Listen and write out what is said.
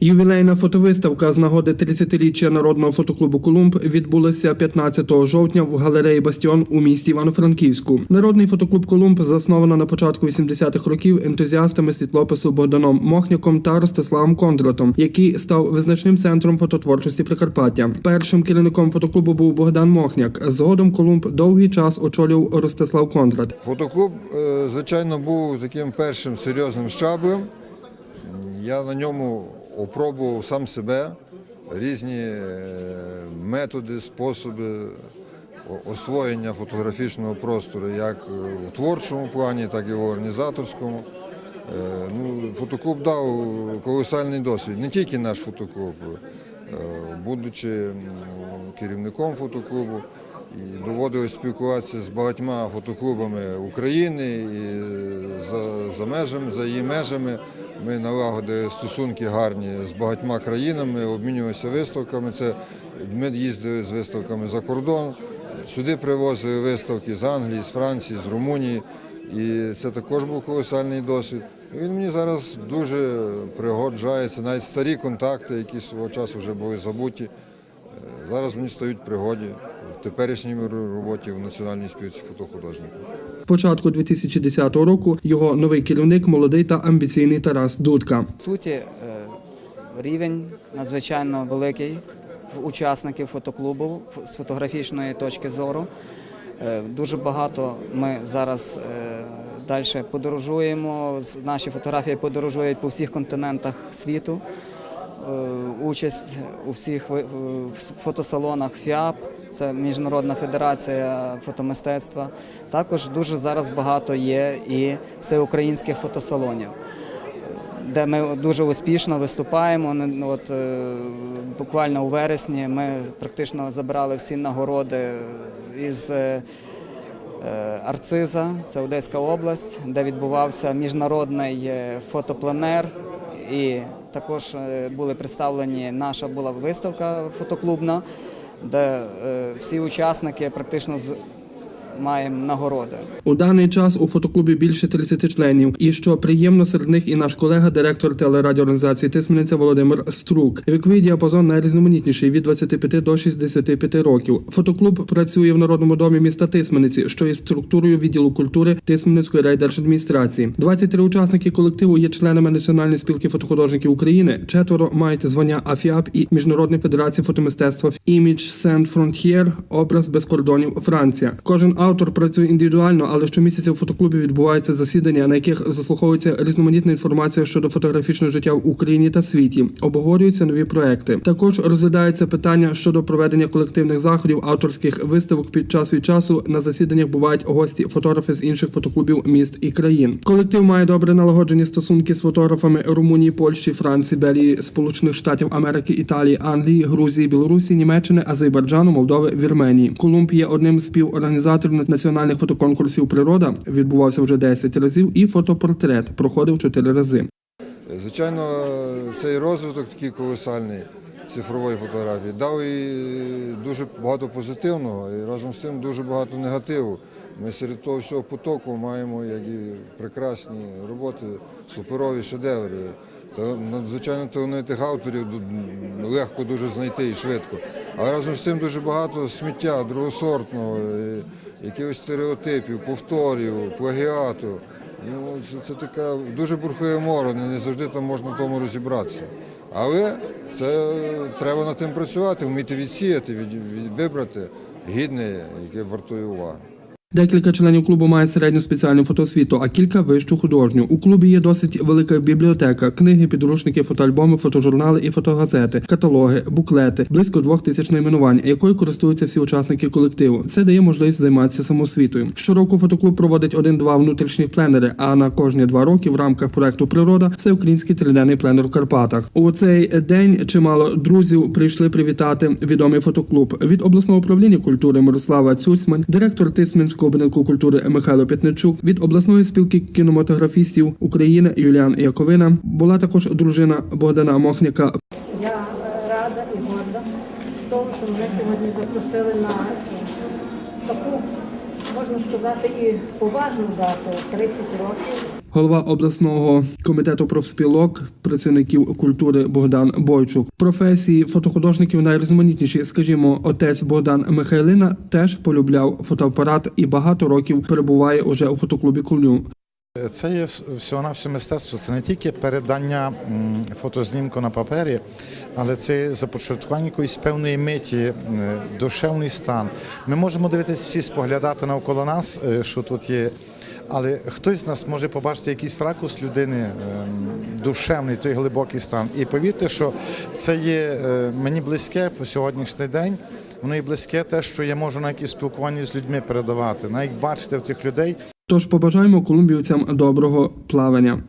Ювілейна фотовиставка з нагоди 30-річчя народного фотоклубу Колумб відбулася 15 жовтня в галереї Бастіон у місті Івано-Франківську. Народний фотоклуб Колумб засновано на початку 80-х років ентузіастами світлопису Богданом Мохняком та Ростиславом Кондратом, який став визначним центром фототворчості Прикарпаття. Першим керівником фотоклубу був Богдан Мохняк. Згодом Колумб довгий час очолював Ростислав Кондрат. Фотоклуб, е, звичайно, був таким першим серйозним щаблем. Я на ньому опробував сам себе, різні е, методи, способи освоєння фотографічного простору, як е, у творчому плані, так і в організаторському. Е, Ну, фотоклуб дав колосальний досвід, не тільки наш фотоклуб, будучи керівником фотоклубу, і доводилось спілкуватися з багатьма фотоклубами України і за, за межами, за її межами. Ми налагодили стосунки гарні з багатьма країнами, обмінювалися виставками. Це ми їздили з виставками за кордон. Сюди привозили виставки з Англії, з Франції, з Румунії. І це також був колосальний досвід. Він мені зараз дуже пригоджається, навіть старі контакти, які свого часу вже були забуті. е, Зараз мені стають пригоді в теперішній роботі в Національній спілці фотохудожників. Початку 2010 року його новий керівник молодий та амбіційний Тарас Дудка. В суті, е, рівень надзвичайно великий в учасників фотоклубу з фотографічної точки зору. Е, Дуже багато ми зараз далі подорожуємо. Наші фотографії подорожують по всіх континентах світу. Е, Участь у всіх фотосалонах ФІАП, це Міжнародна федерація фотомистецтва. Також дуже зараз багато є і всеукраїнських фотосалонів де ми дуже успішно виступаємо. От, е, буквально у вересні ми практично забрали всі нагороди із е, Арциза, це Одеська область, де відбувався міжнародний фотопленер. І також е, були представлені, наша була виставка фотоклубна, де е, всі учасники практично з- маємо нагороди. У даний час у фотоклубі більше 30 членів. І що приємно, серед них і наш колега, директор телерадіоорганізації Тисмениця Володимир Струк. Віковий діапазон найрізноманітніший від 25 до 65 років. Фотоклуб працює в народному домі міста Тисмениці, що є структурою відділу культури Тисменицької райдержадміністрації. 23 учасники колективу є членами Національної спілки фотохудожників України. Четверо мають звання АФІАП і Міжнародної федерації фотомистецтва Image Sans Frontier, образ без кордонів Франція. Кожен автор працює індивідуально, але щомісяця у фотоклубі відбуваються засідання, на яких заслуховується різноманітна інформація щодо фотографічного життя в Україні та світі. Обговорюються нові проекти. Також розглядаються питання щодо проведення колективних заходів, авторських виставок під час від часу. На засіданнях бувають гості, фотографи з інших фотоклубів міст і країн. Колектив має добре налагоджені стосунки з фотографами Румунії, Польщі, Франції, Белгії, Сполучених Штатів Америки, Італії, Англії, Грузії, Білорусі, Німеччини, Азербайджану, Молдови, Вірменії. Колумб є одним з співорганізаторів національних фотоконкурсів Природа. Відбувався вже 10 разів, і фотопортрет проходив 4 рази. Звичайно, цей розвиток такий колосальний цифрової фотографії дав і дуже багато позитивного, і разом з тим дуже багато негативу. Ми серед того всього потоку маємо як і прекрасні роботи, суперові шедеври. Та надзвичайно талановитих авторів легко дуже знайти і швидко. Але разом з тим дуже багато сміття другосортного, якихось стереотипів, повторів, плагіату. Ну, це, це така дуже бурхує море, не, завжди там можна в тому розібратися. Але це треба над тим працювати, вміти відсіяти, від, від, вибрати гідне, яке вартує уваги. Декілька членів клубу має середню спеціальну фотосвіту, а кілька вищу художню. У клубі є досить велика бібліотека: книги, підручники, фотоальбоми, фотожурнали і фотогазети, каталоги, буклети, близько двох тисяч найменувань, якою користуються всі учасники колективу. Це дає можливість займатися самосвітою. Щороку фотоклуб проводить один-два внутрішніх пленери. А на кожні два роки в рамках проекту Природа всеукраїнський триденний пленер в Карпатах. У цей день чимало друзів прийшли привітати відомий фотоклуб від обласного управління культури Мирослава Цюсьман, директор Тисменського будинку культури Михайло П'ятничук, від обласної спілки кінематографістів України Юліан Яковина. Була також дружина Богдана Мохняка. Я е, рада і горда з того, що мене сьогодні запросили на таку можна сказати, і поважну дату 30 років. Голова обласного комітету профспілок працівників культури Богдан Бойчук. Професії фотохудожників найрізноманітніші. Скажімо, отець Богдан Михайлина теж полюбляв фотоапарат і багато років перебуває уже у фотоклубі Кулю. Це є всього на все мистецтво. Це не тільки передання фотознімку на папері, але це започаткування якоїсь певної миті, душевний стан. Ми можемо дивитися всі споглядати навколо нас, е, що тут є. Але хтось з нас може побачити якийсь ракурс людини, ем, душевний, той глибокий стан. І повірте, що це є е, мені близьке по сьогоднішній день. Воно і близьке те, що я можу на якісь спілкування з людьми передавати, навіть бачити в тих людей Тож побажаємо колумбівцям доброго плавання.